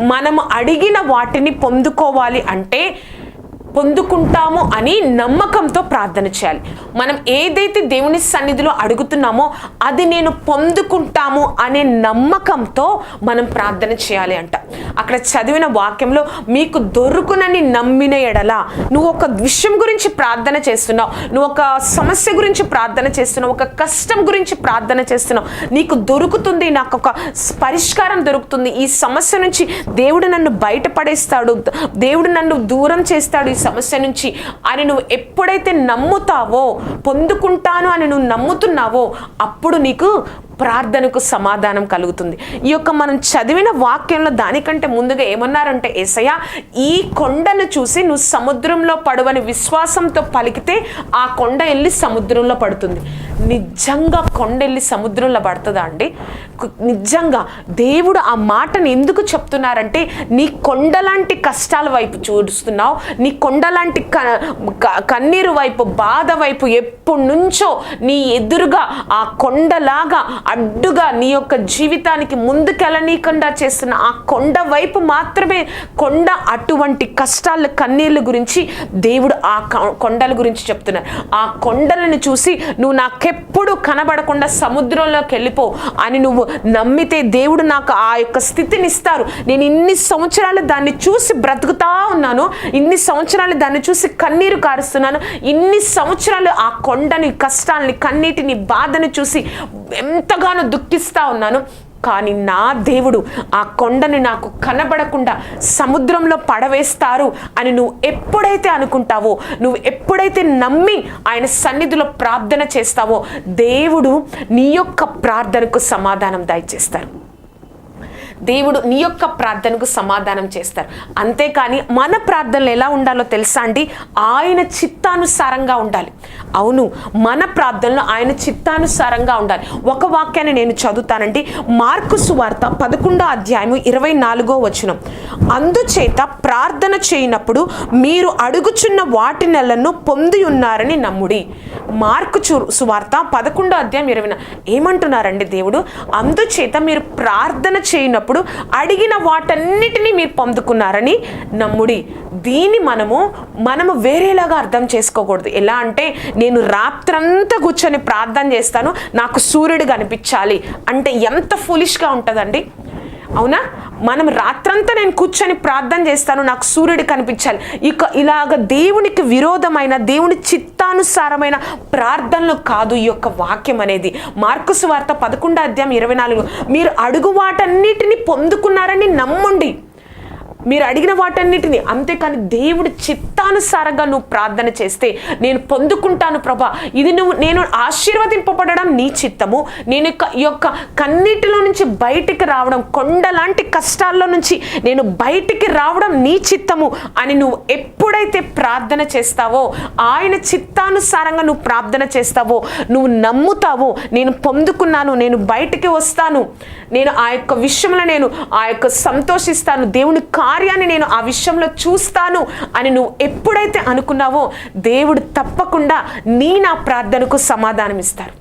మనం అడిగిన వాటిని పొందుకోవాలి అంటే పొందుకుంటాము అని నమ్మకంతో ప్రార్థన చేయాలి. మనం ఏదైతే దేవుని సన్నిధిలో అడుగుతున్నామో అది నేను పొందుకుంటాము అనే నమ్మకంతో మనం ప్రార్థన చేయాలి అంట. అక్కడ చదివిన వాక్యంలో మీకు దొరుకునని నమ్మిన ఎడల నువ్వు ఒక విషయం గురించి ప్రార్థన చేస్తున్నావు నువ్వు ఒక సమస్య గురించి ప్రార్థన చేస్తున్నావు ఒక కష్టం గురించి ప్రార్థన చేస్తున్నావు. నీకు దొరుకుతుంది నాకు ఒక పరిష్కారం దొరుకుతుంది. ఈ సమస్య నుంచి దేవుడు నన్ను బయటపడేస్తాడు దేవుడు నన్ను దూరం చేస్తాడు ఈ సమస్య నుంచి అని నువ్వు ఎప్పుడైతే నమ్ముతావో పొందుకుంటాను అని నువ్వు నమ్ముతున్నావో అప్పుడు నీకు ప్రార్థనకు సమాధానం కలుగుతుంది. ఈ యొక్క మనం చదివిన వాక్యంలో దానికంటే ముందుగా ఏమన్నారంటే ఏసయ్య ఈ కొండను చూసి నువ్వు సముద్రంలో పడవని విశ్వాసంతో పలికితే ఆ కొండ వెళ్ళి సముద్రంలో పడుతుంది. నిజంగా కొండ వెళ్ళి సముద్రంలో పడుతుందా అండి? నిజంగా దేవుడు ఆ మాటను ఎందుకు చెప్తున్నారంటే నీ కొండలాంటి కష్టాల వైపు చూస్తున్నావు నీ కొండలాంటి క- క- కన్నీరు వైపు బాధ వైపు ఎప్పటి నుంచో నీ ఎదురుగా ఆ కొండలాగా అడ్డుగా నీ యొక్క జీవితానికి ముందుకెళ్ళనీకుండా చేస్తున్న ఆ కొండ వైపు మాత్రమే కొండ అటువంటి కష్టాల కన్నీళ్ళ గురించి దేవుడు ఆ క- కొండల గురించి చెప్తున్నారు. ఆ కొండలను చూసి నువ్వు నాకెప్పుడు కనబడకుండా సముద్రంలోకి వెళ్ళిపో అని నువ్వు నమ్మితే దేవుడు నాకు ఆ యొక్క స్థితిని ఇస్తారు. నేను ఇన్ని సంవత్సరాలు దాన్ని చూసి బ్రతుకుతా ఉన్నాను ఇన్ని సంవత్సరాలు దాన్ని చూసి కన్నీరు కారుస్తున్నాను ఇన్ని సంవత్సరాలు ఆ కొండని కష్టాలని కన్నీటిని బాధను చూసి ఎంత ఎంతగానో దుఃఖిస్తా ఉన్నాను. కానీ నా దేవుడు ఆ కొండని నాకు కనబడకుండా సముద్రంలో పడవేస్తారు అని నువ్వు ఎప్పుడైతే అనుకుంటావో నువ్వు ఎప్పుడైతే నమ్మి ఆయన సన్నిధిలో ప్రార్థన చేస్తావో దేవుడు నీ యొక్క ప్రార్థనకు సమాధానం దయచేస్తారు. దేవుడు నీ యొక్క ప్రార్థనకు సమాధానం చేస్తారు. అంతేకాని మన ప్రార్థనలు ఎలా ఉండాలో తెలుసా అండి? ఆయన చిత్తానుసారంగా ఉండాలి. అవును మన ప్రార్థనలు ఆయన చిత్తానుసారంగా ఉండాలి. ఒక వాక్యాన్ని నేను చదువుతానండి. మార్కు సువార్త పదకొండో అధ్యాయము ఇరవై నాలుగో వచనం. అందుచేత ప్రార్థన చేయనప్పుడు మీరు అడుగుచున్న వాటి నెలను పొంది ఉన్నారని నమ్ముడి. మార్కు చూ సువార్త పదకొండో అధ్యాయం ఇరవై ఏమంటున్నారండి దేవుడు? అందుచేత మీరు ప్రార్థన చేయనప్పుడు అడిగిన వాటన్నిటినీ మీరు పొందుకున్నారని నమ్ముడి. దీన్ని మనము మనము వేరేలాగా అర్థం చేసుకోకూడదు. ఎలా అంటే నేను రాత్రంతా కూర్చొని ప్రార్థన చేస్తాను నాకు సూర్యుడు కనిపించాలి. అంటే ఎంత ఫులిష్గా ఉంటుందండి? అవునా? మనం రాత్రంతా నేను కూర్చొని ప్రార్థన చేస్తాను నాకు సూర్యుడు కనిపించాలి. ఇక ఇలాగ దేవునికి విరోధమైన దేవుని చిత్తానుసారమైన ప్రార్థనలు కాదు ఈ యొక్క వాక్యం అనేది. మార్కుసు వార్త పదకొండో అధ్యాయం ఇరవై నాలుగు. మీరు అడుగు వాటన్నిటిని పొందుకున్నారని నమ్మండి. మీరు అడిగిన వాటన్నిటిని అంతేకాని దేవుడి చిత్తానుసారంగా నువ్వు ప్రార్థన చేస్తే నేను పొందుకుంటాను ప్రభా. ఇది నువ్వు నేను ఆశీర్వదింపబడడం నీ చిత్తము. నేను యొక్క యొక్క కన్నీటిలో నుంచి బయటికి రావడం కొండలాంటి కష్టాల్లో నుంచి నేను బయటికి రావడం నీ చిత్తము అని నువ్వు ఎప్పుడైతే ప్రార్థన చేస్తావో ఆయన చిత్తానుసారంగా నువ్వు ప్రార్థన చేస్తావో నువ్వు నమ్ముతావో నేను పొందుకున్నాను నేను బయటికి వస్తాను నేను ఆ యొక్క విషయంలో నేను ఆ యొక్క సంతోషిస్తాను దేవుని కార్యాన్ని నేను ఆ విషయంలో చూస్తాను అని నువ్వు ఎప్పుడైతే అనుకున్నావో దేవుడు తప్పకుండా నీ నా ప్రార్థనకు సమాధానం ఇస్తారు